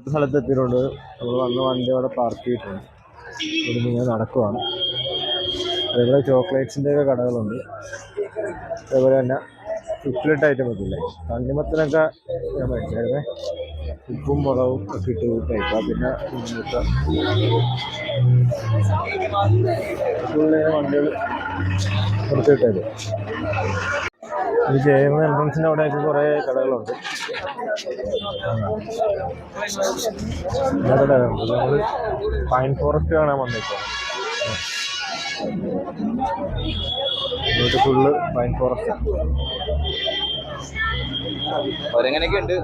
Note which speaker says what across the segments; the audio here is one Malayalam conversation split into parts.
Speaker 1: അടുത്ത സ്ഥലത്ത് എത്തിയിട്ടുണ്ട്. നമ്മൾ വന്ന വണ്ടി അവിടെ പാർക്ക് ചെയ്തിട്ടുണ്ട്. ഇങ്ങനെ നടക്കുവാണ്. അതേപോലെ ചോക്ലേറ്റ്സിന്റെ ഒക്കെ കടകളുണ്ട്. അതേപോലെ തന്നെ ഉപ്പിലിട്ട ഐറ്റം ഒക്കെ ഇല്ലേ? തണ്ണിമത്തനൊക്കെ ഞാൻ മേടിച്ചായിരുന്നേ. ഉപ്പും മുളകും ഒക്കെ ഇട്ട് കഴിക്കാം പിന്നെ ഫുള്ളിങ്ങനെ വണ്ടികൾ കൊടുത്തിട്ടത്. ഇത് ചേർന്ന എൻട്രൻസിന്റെ അവിടെയൊക്കെ കുറേ കടകളുണ്ട്. പൈൻ ഫോറസ്റ്റ് കാണാൻ വന്നേക്കോ ഫുള്ള് പൈൻ ഫോറസ്റ്റ്
Speaker 2: അവരെങ്ങനെയൊക്കെ ഉണ്ട്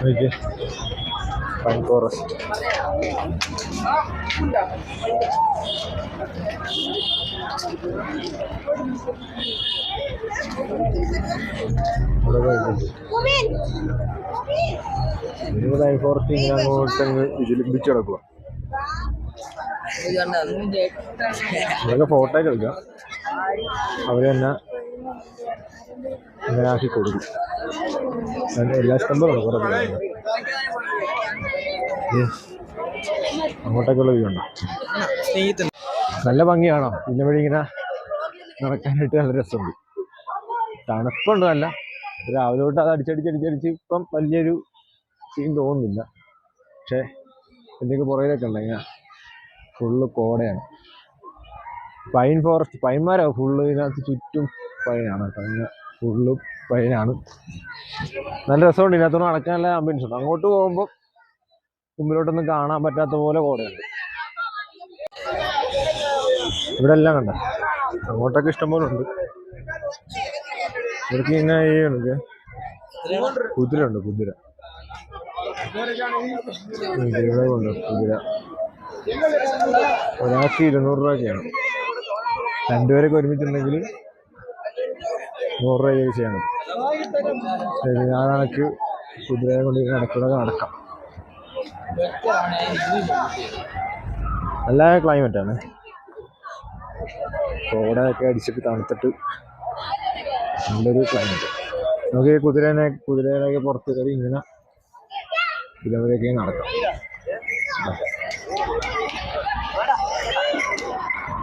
Speaker 1: നോക്കിയേ. പൈൻ ഫോറസ്റ്റ് ഫോട്ടോ എടുക്കാം. അവർ തന്നെ ഇങ്ങനെ ആക്കി കൊടുക്കും. എല്ലാ ഇഷ്ടംപോലെ കുറേ അങ്ങോട്ടേക്കുള്ള വ്യൂ ഉണ്ടോ? നല്ല ഭംഗിയാണോ? പിന്നെ വഴി ഇങ്ങനെ നടക്കാനായിട്ട് നല്ല രസമുണ്ട്. തണുപ്പുണ്ട് നല്ല. രാവിലെ തൊട്ട് അത് അടിച്ചടിച്ചടിച്ചടിച്ച് ഇപ്പം വലിയൊരു സീൻ തോന്നുന്നില്ല. പക്ഷേ എന്തൊക്കെ പുറകിലൊക്കെ ഉണ്ട് ഇങ്ങനെ ഫുള്ള് കോടയാണ്. പൈൻ ഫോറസ്റ്റ് പൈന്മാരാ ഫുള്ള് ഇതിനകത്ത് ചുറ്റും പൈനാണ് കേട്ടോ. ഇങ്ങനെ ഫുള്ള് പൈനാണ് നല്ല രസമുണ്ട് ഇതിനകത്തോട് നടക്കാനുള്ള ആംബിയൻസ് ഉണ്ട്. അങ്ങോട്ട് പോകുമ്പോൾ മുമ്പിലോട്ടൊന്നും കാണാൻ പറ്റാത്ത പോലെ കോടയുണ്ട് ഇവിടെ എല്ലാം കണ്ട? അങ്ങോട്ടൊക്കെ ഇഷ്ടംപോലെ ഉണ്ട്. ഇവർക്ക് ഇങ്ങനെ ഉണ്ട് കുതിര. ഉണ്ട് കുതിര. കുതിര ഒരാൾക്ക് ഇരുന്നൂറ് രൂപയൊക്കെയാണ് രണ്ടുപേരൊക്കെ ഒരുമിച്ചുണ്ടെങ്കിൽ നൂറ് രൂപ ചെയ്യണം ഞാൻ കണക്ക് കുതിരയെ കൊണ്ട് നടക്കൂടെ നടക്കാം. നല്ല ക്ലൈമറ്റാണ് കോടയൊക്കെ അടിച്ചിട്ട് തണുത്തിട്ട് നല്ലൊരു ക്ലൈമറ്റ് നമുക്ക് കുതിരേനെ കുതിരനെ കുതിരയിലൊക്കെ പുറത്ത് കയറി ഇങ്ങനെ ഇതുവരെയൊക്കെ നടക്കാം.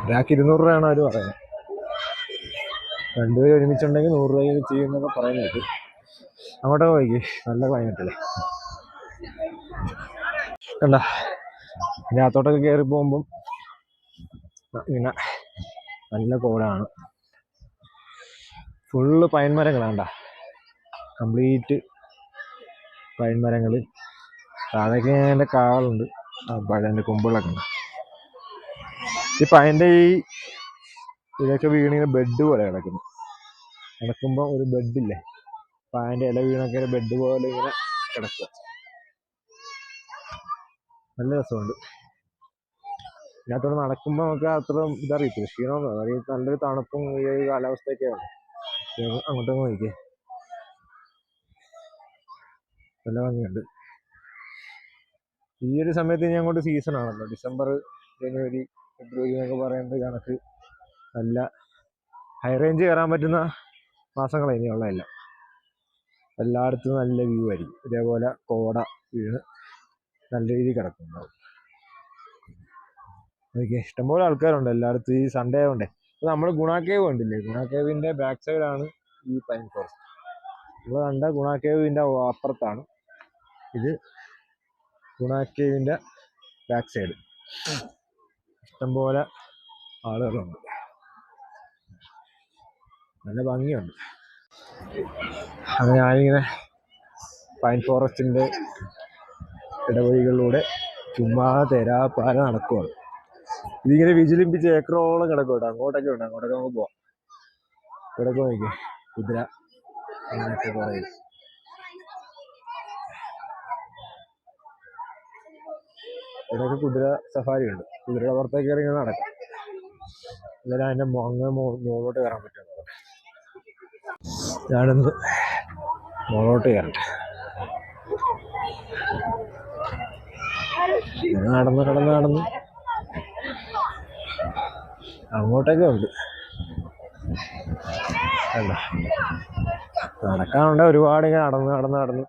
Speaker 1: ഒരാൾക്ക് ഇരുന്നൂറ് രൂപയാണ് അവർ പറയുന്നത്. രണ്ടുപേരും ഒരുമിച്ചുണ്ടെങ്കിൽ നൂറ് രൂപ ചെയ്യുന്നൊക്കെ പറയുന്നത് അങ്ങോട്ടൊക്കെ പോയിക്ക്. നല്ല ക്ലൈമറ്റ് അല്ലേ? കണ്ട? ഇനി അകത്തോട്ടൊക്കെ കയറി പോകുമ്പം ഇങ്ങനെ നല്ല കോടാണ്. ഫുള്ള് പൈൻ മരങ്ങളാണ്ട കംപ്ലീറ്റ് പൈൻ മരങ്ങൾ താഴേക്ക് എന്റെ കാളുണ്ട് പഴന്റെ കൊമ്പുകളൊക്കെ ഉണ്ട്. ഈ പൈന്റെ ഈ ഇതൊക്കെ വീണിങ്ങനെ ബെഡ് പോലെ കിടക്കുന്നു. കിടക്കുമ്പോൾ ഒരു ബെഡില്ലേ? പയന്റെ ഇല വീണൊക്കെ ബെഡ് പോലെ ഇങ്ങനെ കിടക്കുക നല്ല രസമുണ്ട്. ഇതിനകത്തോടെ നടക്കുമ്പോൾ നമുക്ക് അത്ര ഇതറിയത്തില്ല. ക്ഷീണമൊന്നും അതായത് നല്ലൊരു തണുപ്പും ഈ ഒരു കാലാവസ്ഥയൊക്കെയാണ് അങ്ങോട്ടൊന്ന് നോക്കിയേ നല്ല ഭംഗിയുണ്ട്. ഈ ഒരു സമയത്ത് ഇനി അങ്ങോട്ട് സീസൺ ആണല്ലോ. ഡിസംബർ ജനുവരി ഫെബ്രുവരി എന്നൊക്കെ പറയുന്നത് കണക്ക് നല്ല ഹൈ റേഞ്ച് കയറാൻ പറ്റുന്ന മാസങ്ങളാണ് ഇനിയുള്ളതെല്ലാം. എല്ലായിടത്തും നല്ല വ്യൂ ആയിരിക്കും. ഇതേപോലെ കോട വീണ് നല്ല രീതിയിൽ കിടക്കുന്നുണ്ടാവും. ഓക്കെ ഇഷ്ടംപോലെ ആൾക്കാരുണ്ട്. എല്ലായിടത്തും ഈ സൺഡേ ആയതുകൊണ്ടേ അപ്പോൾ നമ്മൾ ഗുണാക്കേവ് കേവ് കണ്ടില്ലേ? ഗുണാക്കേവിന്റെ കേവിന്റെ ബാക്ക് സൈഡാണ് ഈ പൈൻ ഫോറസ്റ്റ് നമ്മൾ കണ്ട ഗുണാക്കേവിന്റെ കേവിന്റെ അപ്പുറത്താണ് ഇത് ഗുണാക്കേവിന്റെ കേവിന്റെ ബാക്ക് സൈഡ് ഇഷ്ടംപോലെ ആളുകളുണ്ട്. നല്ല ഭംഗിയുണ്ട്. അങ്ങനെ ഞാനിങ്ങനെ പൈൻ ഫോറസ്റ്റിന്റെ ഇടവഴികളിലൂടെ ചുമ്മാ തെരാപ്പാല നടക്കുവാണ്. ഇതിങ്ങനെ വിജിലിമ്പിച്ച് ഏക്കറോളം കിടക്കും കേട്ടോ അങ്ങോട്ടൊക്കെ ഉണ്ട്. അങ്ങോട്ടൊക്കെ നമുക്ക് പോവാം. ഇവിടെയൊക്കെ നോക്കി കുതിര. അങ്ങനെയൊക്കെ പറയും ഇവിടെയൊക്കെ കുതിര സഫാരി ഉണ്ട്. കുതിരയുടെ പുറത്തേക്ക് നടക്കും നടക്കാം. എന്നാലും അതിന്റെ അങ്ങ് മുകളിലോട്ട് കയറാൻ പറ്റും ഞാനൊന്ന് മുകളിലോട്ട് കയറട്ടെ. ഞാൻ നടന്ന് നടന്ന് നടന്ന്. അങ്ങോട്ടൊക്കെ ഉണ്ട് നടക്കാനുണ്ട് ഒരുപാട് ഇങ്ങനെ നടന്ന് നടന്ന് നടന്ന്.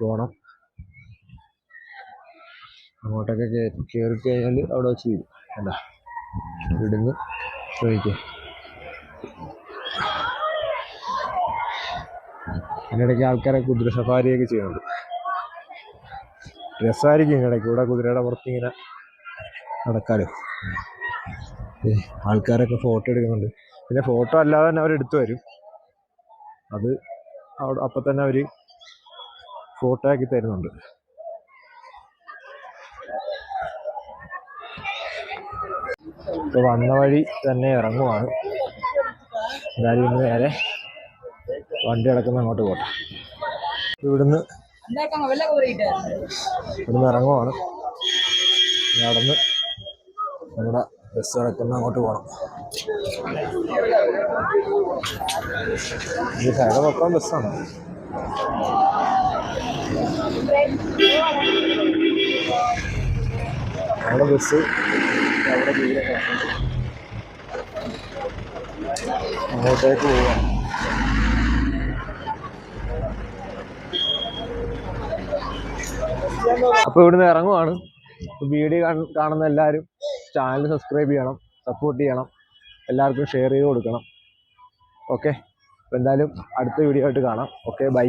Speaker 1: പോണം. അങ്ങോട്ടൊക്കെ കയറി കഴിഞ്ഞാൽ അവിടെ വെച്ച് വരും കണ്ട ഇവിടുന്ന് ചോദിക്കാം. അതിനിടയ്ക്ക് ആൾക്കാരെ കുതിര സഫാരിയൊക്കെ ചെയ്യുന്നുണ്ട്. രസമായിരിക്കും ഇതിനിടയ്ക്ക് ഇവിടെ കുതിരയുടെ പുറത്ത് ഇങ്ങനെ നടക്കാലോ ആൾക്കാരൊക്കെ ഫോട്ടോ എടുക്കുന്നുണ്ട്. പിന്നെ ഫോട്ടോ അല്ലാതെ തന്നെ അവരെടുത്തു വരും. അത് അവിടെ അപ്പം തന്നെ അവർ ഫോട്ടോ ആക്കി തരുന്നുണ്ട്. ഇപ്പോൾ വന്ന വഴി തന്നെ ഇറങ്ങുവാണ്. എന്തായാലും ഇന്ന് നേരെ വണ്ടി കിടക്കുന്ന അങ്ങോട്ട് പോട്ടെ. ഇവിടുന്ന് ഇറങ്ങുവാണ്. നടന്ന് നമ്മുടെ ബസ് കിടക്കുന്ന അങ്ങോട്ട് പോകണം ഈ സൈഡ് മൊത്തം ബസ്സാണ് നമ്മുടെ ബസ് അവിടെ അങ്ങോട്ടേക്ക് പോവാം അപ്പോൾ ഇവിടുന്ന് ഇറങ്ങുവാണ്. വീഡിയോ കാണുന്ന എല്ലാവരും ചാനൽ സബ്സ്ക്രൈബ് ചെയ്യണം സപ്പോർട്ട് ചെയ്യണം. എല്ലാവർക്കും ഷെയർ ചെയ്ത് കൊടുക്കണം. ഓക്കെ എന്തായാലും അടുത്ത വീഡിയോ ആയിട്ട് കാണാം. Okay bye